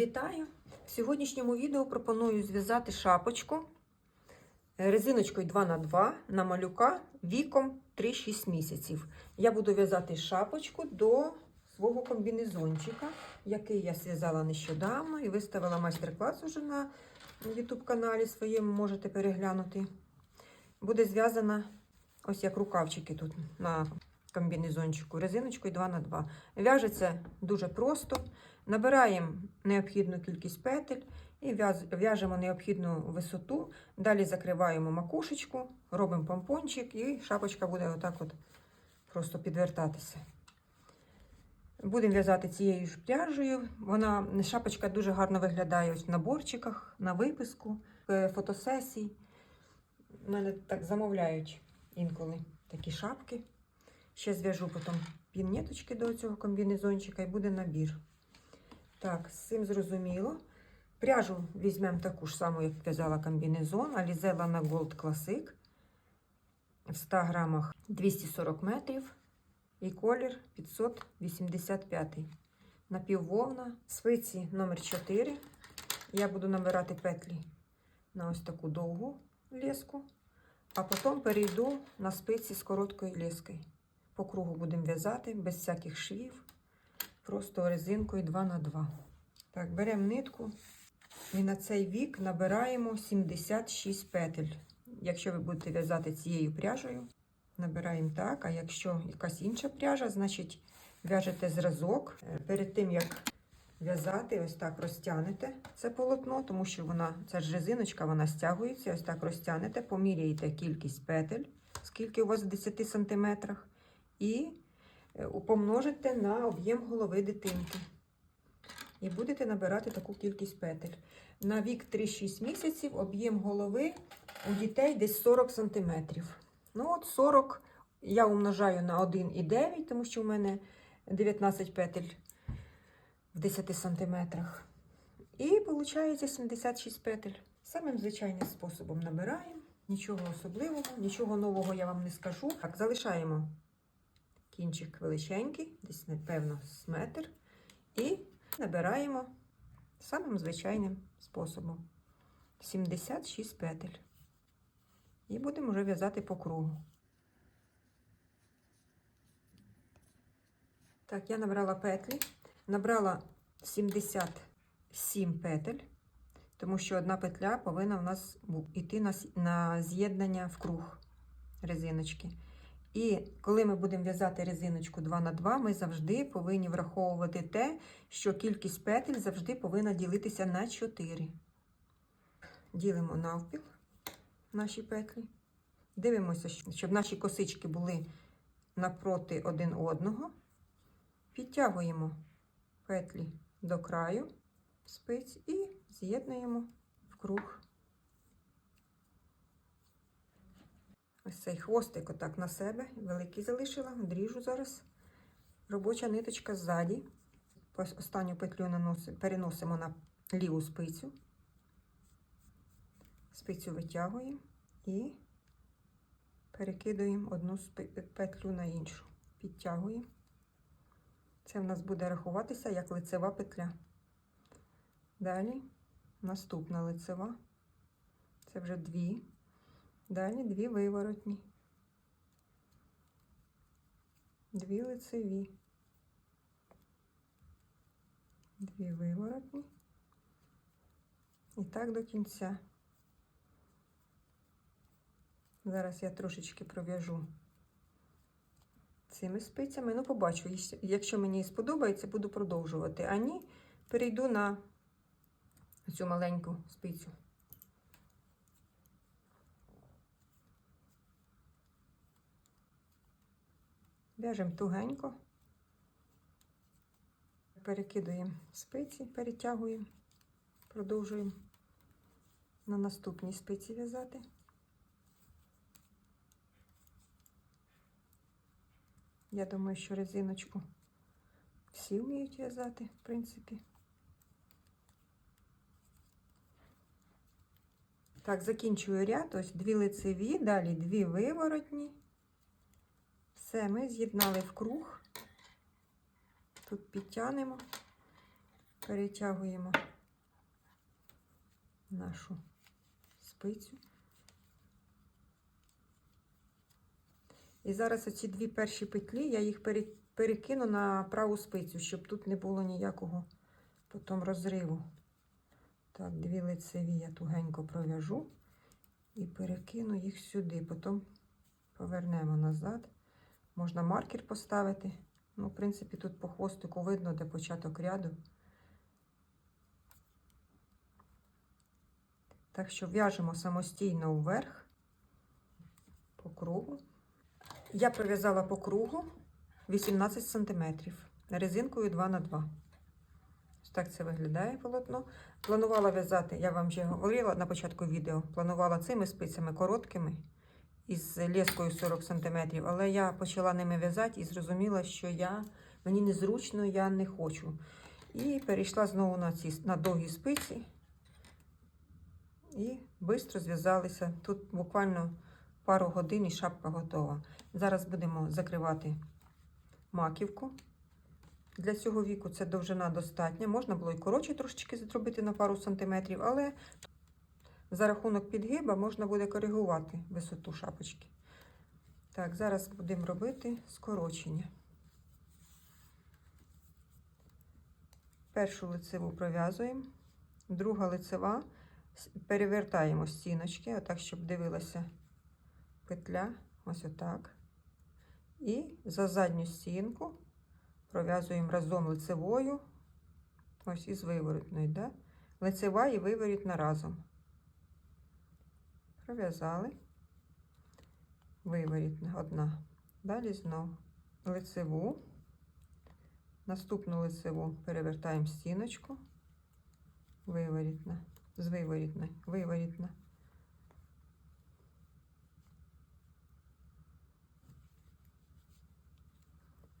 Вітаю! В сьогоднішньому відео пропоную зв'язати шапочку резиночкою 2х2 на малюка віком 3-6 місяців. Я буду в'язати шапочку до свого комбінезончика, який я зв'язала нещодавно і виставила майстер-клас уже на YouTube каналі своєму, можете переглянути. Буде зв'язана ось як рукавчики тут на комбінезончику, резиночкою 2х2. В'яжеться дуже просто. Набираємо необхідну кількість петель і в'яжемо необхідну висоту. Далі закриваємо макушечку, робимо помпончик і шапочка буде отак от просто підвертатися. Будемо в'язати цією ж пряжею. Вона шапочка дуже гарно виглядає ось в наборчиках, на виписку, е, фотосесій. Мене так замовляють інколи такі шапки. Ще зв'яжу потім пінеточки до цього комбінезончика і буде набір. Так, з цим зрозуміло. Пряжу візьмемо таку ж саму, як в'язала комбінезон, Alize Lana Gold Classic. В 100 грамах 240 метрів. І колір 585. Напіввовна. Свиці номер 4. Я буду набирати петлі на ось таку довгу леску. А потім перейду на спиці з короткою лескою. По кругу будемо в'язати без всяких швів. Просто резинкою 2 на 2 Так, беремо нитку і на цей вік набираємо 76 петель. Якщо ви будете в'язати цією пряжею, набираємо так. А якщо якась інша пряжа, значить в'яжете зразок. Перед тим, як в'язати, ось так розтягнете це полотно, тому що вона, ця ж резиночка, вона стягується, ось так розтягнете, поміряєте кількість петель, скільки у вас в 10 сантиметрах, і е, помножите на об'єм голови дитинки. І будете набирати таку кількість петель. На вік 3-6 місяців об'єм голови у дітей десь 40 см. Ну от 40 я умножаю на 1,9, тому що у мене 19 петель в 10 см. І виходить 76 петель. Самим звичайним способом набираємо. Нічого особливого, нічого нового я вам не скажу. Так, залишаємо кінчик величенький, десь, напевно, з метр. І набираємо самим звичайним способом 76 петель. І будемо вже в'язати по кругу. Так, я набрала петлі, набрала 77 петель, тому що одна петля повинна в нас йти на з'єднання в круг резиночки. І коли ми будемо в'язати резиночку 2 на 2 ми завжди повинні враховувати те, що кількість петель завжди повинна ділитися на 4. Ділимо навпіл наші петлі. Дивимося, щоб наші косички були напроти один одного. Підтягуємо петлі до краю спиць і з'єднуємо в круг. Ось цей хвостик отак на себе, великий залишила, дріжу зараз. Робоча ниточка ззаді. Останню петлю переносимо на ліву спицю. Спицю витягуємо і перекидуємо одну петлю на іншу. Підтягуємо. Це в нас буде рахуватися як лицева петля. Далі наступна лицева. Це вже дві. Далі дві виворотні. Дві лицеві. Дві виворотні. І так до кінця. Зараз я трошечки пров'яжу цими спицями. Ну, побачу, якщо мені сподобається, буду продовжувати. А ні, перейду на цю маленьку спицю. В'яжемо тугенько, перекидуємо спиці, перетягуємо, продовжуємо на наступній спиці в'язати. Я думаю, що резиночку всі вміють в'язати, в принципі. Так, закінчую ряд, ось дві лицеві, далі дві виворотні. Все, ми з'єднали в круг. Тут підтягнемо, перетягуємо нашу спицю. І зараз оці дві перші петлі, я їх перекину на праву спицю, щоб тут не було ніякого потім розриву. Так, дві лицеві я тугенько пров'яжу і перекину їх сюди. Потім повернемо назад. Можна маркер поставити. Ну, в принципі, тут по хвостику видно, де початок ряду. Так що в'яжемо самостійно вверх по кругу. Я пров'язала по кругу 18 см резинкою 2 на 2 Ось так це виглядає полотно. Планувала в'язати, я вам вже говорила на початку відео, планувала цими спицями короткими із лескою 40 см, але я почала ними в'язати і зрозуміла, що я, мені незручно, я не хочу. І перейшла знову на ці на довгі спиці і швидко зв'язалися. Тут буквально пару годин і шапка готова. Зараз будемо закривати маківку. Для цього віку це довжина достатня. Можна було і коротше трошечки зробити на пару сантиметрів, але за рахунок підгиба можна буде коригувати висоту шапочки. Так, зараз будемо робити скорочення. Першу лицеву пров'язуємо, друга лицева перевертаємо стіночки, отак, щоб дивилася петля, ось отак. І за задню стінку пров'язуємо разом лицевою, ось із виворотною, да? лицева і виворітна разом. Пров'язали, виворітна одна. Далі знову лицеву, наступну лицеву перевертаємо стіночку, виворітна, з виворітної, виворітна.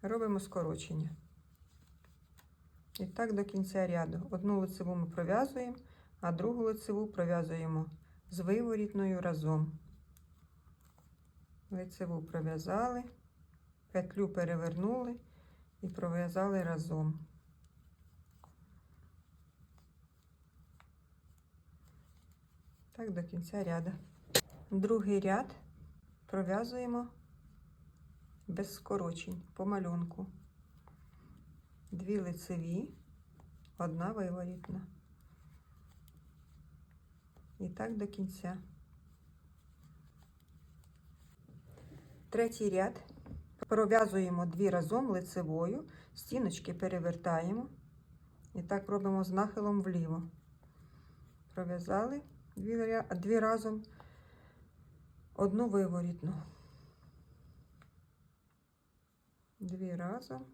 Робимо скорочення. І так до кінця ряду. Одну лицеву ми пров'язуємо, а другу лицеву пров'язуємо з виворітною разом. Лицеву пров'язали, петлю перевернули і пров'язали разом. Так до кінця ряду. Другий ряд пров'язуємо без скорочень по малюнку. Дві лицеві, одна виворітна. І так до кінця. Третій ряд. Пров'язуємо дві разом лицевою, стіночки перевертаємо. І так робимо з нахилом вліво. Пров'язали дві, дві разом, одну виворітну. Дві разом.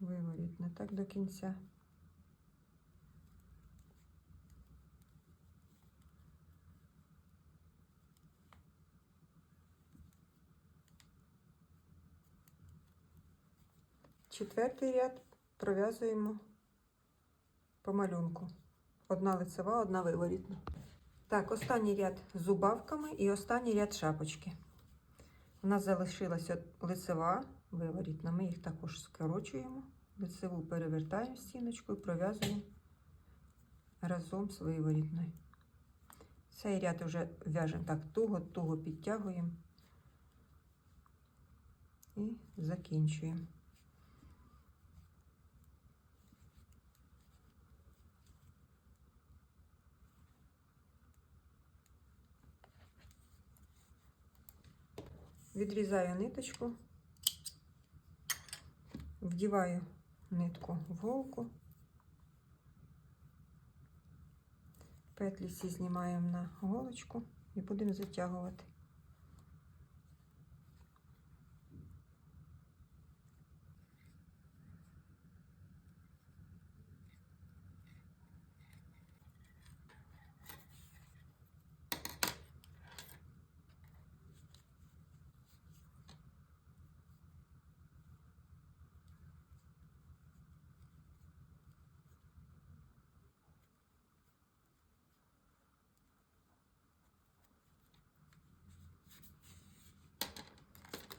Виворітно, так до кінця. Четвертий ряд пров'язуємо по малюнку. Одна лицева, одна виворітна. Так, останній ряд з убавками і останній ряд шапочки. У нас залишилася лицева виворітна. Ми їх також скорочуємо. Лицеву перевертаємо стіночку і пров'язуємо разом з виворітною. Цей ряд вже в'яжемо так туго-туго підтягуємо і закінчуємо. Відрізаю ниточку, вдіваю нитку в голку, петлі всі знімаємо на голочку і будемо затягувати.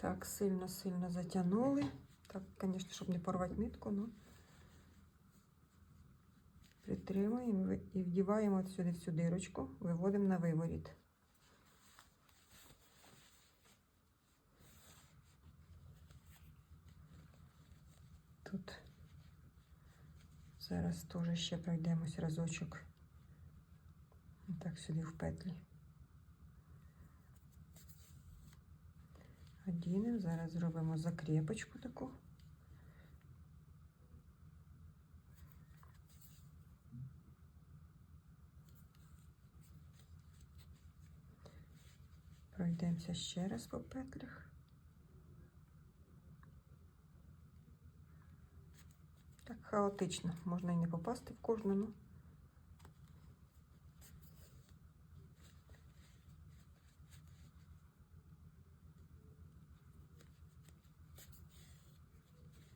Так, сильно-сильно затягнули. Так, звісно, щоб не порвати нитку, ну Притримуємо і вдіваємо от сюди в дирочку, виводимо на виворіт. Тут зараз теж ще пройдемось разочок. Так сюди в петлі. Одінемо, зараз зробимо закріпочку таку. Пройдемося ще раз по петлях. Так хаотично, можна і не попасти в кожну. Ну.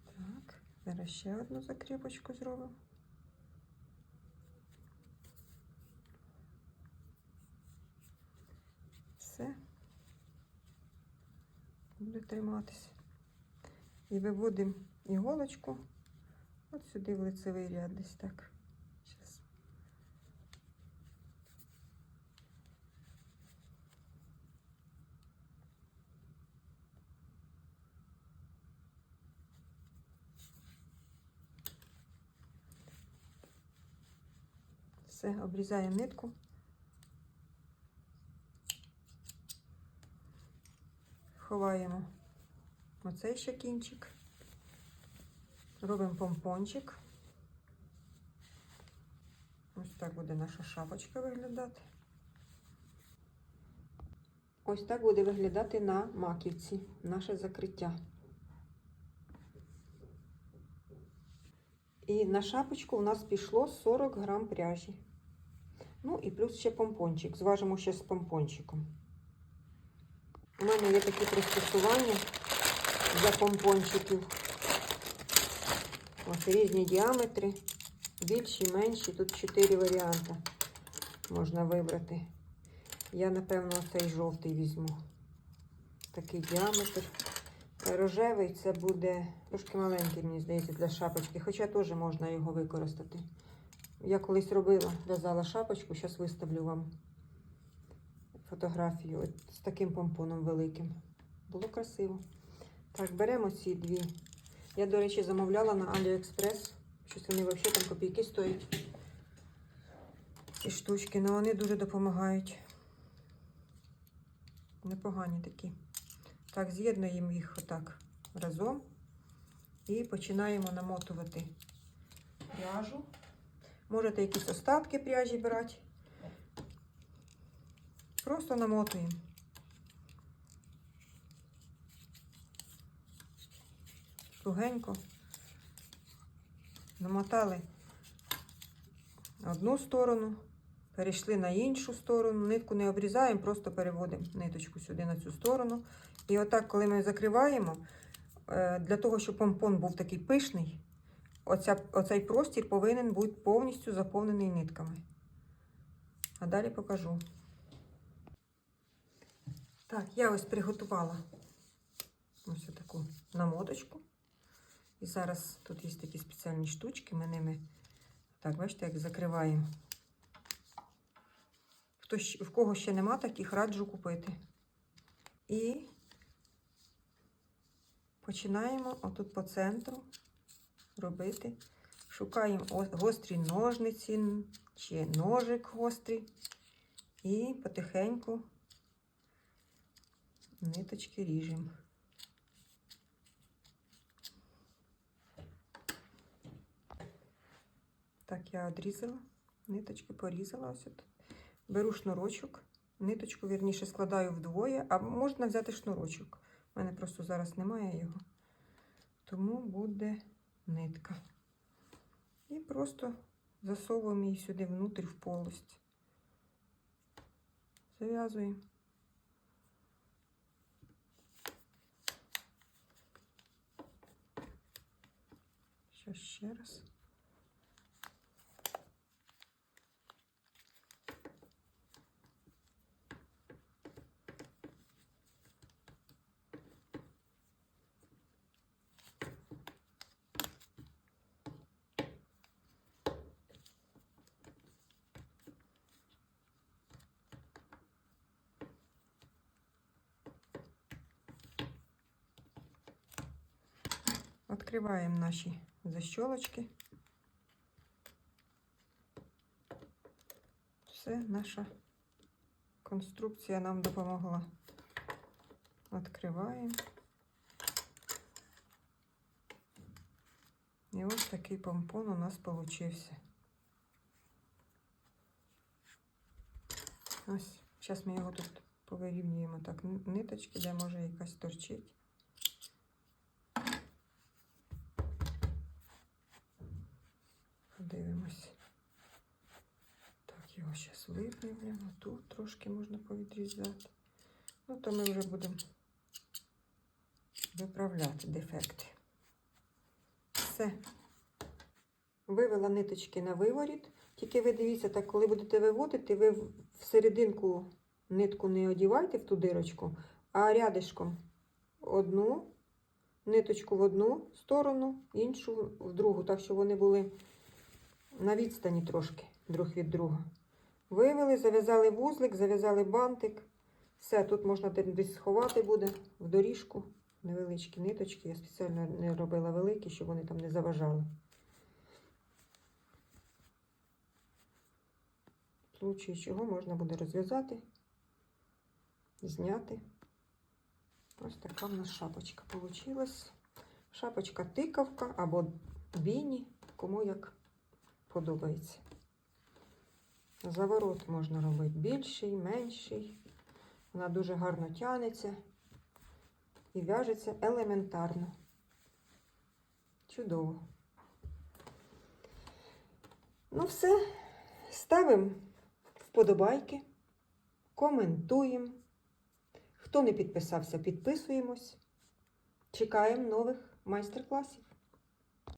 Так, зараз ще одну закріпочку зробимо. Все. Буде триматися. І виводимо іголочку от сюди в лицевий ряд десь так. Все, обрізаємо нитку. Ховаємо оцей ще кінчик. Робимо помпончик. Ось так буде наша шапочка виглядати. Ось так буде виглядати на маківці наше закриття. І на шапочку у нас пішло 40 грам пряжі. Ну і плюс ще помпончик. Зважимо ще з помпончиком. У мене є такі пристосування для помпончиків. Ось різні діаметри, більші, менші. Тут чотири варіанти можна вибрати. Я, напевно, цей жовтий візьму. Такий діаметр. Рожевий це буде трошки маленький, мені здається, для шапочки, хоча теж можна його використати. Я колись робила, в'язала шапочку, зараз виставлю вам фотографію от з таким помпоном великим. Було красиво. Так, беремо ці дві. Я, до речі, замовляла на AliExpress. Щось вони взагалі там копійки стоять. Ці штучки, але вони дуже допомагають. Непогані такі. Так, з'єднуємо їх отак разом і починаємо намотувати пряжу. Можете якісь остатки пряжі брати. Просто намотуємо. Тугенько. Намотали одну сторону, перейшли на іншу сторону, нитку не обрізаємо, просто переводимо ниточку сюди на цю сторону. І отак, коли ми закриваємо, е, для того, щоб помпон був такий пишний, оця, оцей простір повинен бути повністю заповнений нитками. А далі покажу. Так, я ось приготувала ось таку намоточку. І зараз тут є такі спеціальні штучки, ми ними, так, бачите, як закриваємо. Хто, в кого ще нема таких, раджу купити. І починаємо отут по центру робити. Шукаємо гострі ножниці чи ножик гострий. І потихеньку ниточки ріжемо. Так, я відрізала, ниточки порізала ось тут. Беру шнурочок, ниточку, вірніше, складаю вдвоє, а можна взяти шнурочок. У мене просто зараз немає його. Тому буде нитка. І просто засовуємо її сюди внутрі в полость. Зав'язуємо. Ще раз. Відкриваємо наші защолочки. Все, наша конструкція нам допомогла. Відкриваємо. І ось такий помпон у нас получився. Ось, зараз ми його тут повирівнюємо так ниточки, де може якась торчить. Подивимось. Так, його зараз випрямлямо. Тут трошки можна повідрізати. Ну, то ми вже будемо виправляти дефекти. Все. Вивела ниточки на виворіт. Тільки ви дивіться, так, коли будете виводити, ви в в серединку нитку не одівайте в ту дирочку, а рядишком одну ниточку в одну сторону, іншу в другу, так щоб вони були на відстані трошки друг від друга. Вивели, зав'язали вузлик, зав'язали бантик. Все, тут можна десь сховати буде в доріжку. Невеличкі ниточки. Я спеціально не робила великі, щоб вони там не заважали. В случаї чого можна буде розв'язати, зняти. Ось така в нас шапочка получилась. Шапочка тикавка або біні, кому як подобається. Заворот можна робити більший, менший. Вона дуже гарно тянеться і в'яжеться елементарно. Чудово. Ну, все. Ставимо вподобайки, коментуємо. Хто не підписався, підписуємось. Чекаємо нових майстер-класів.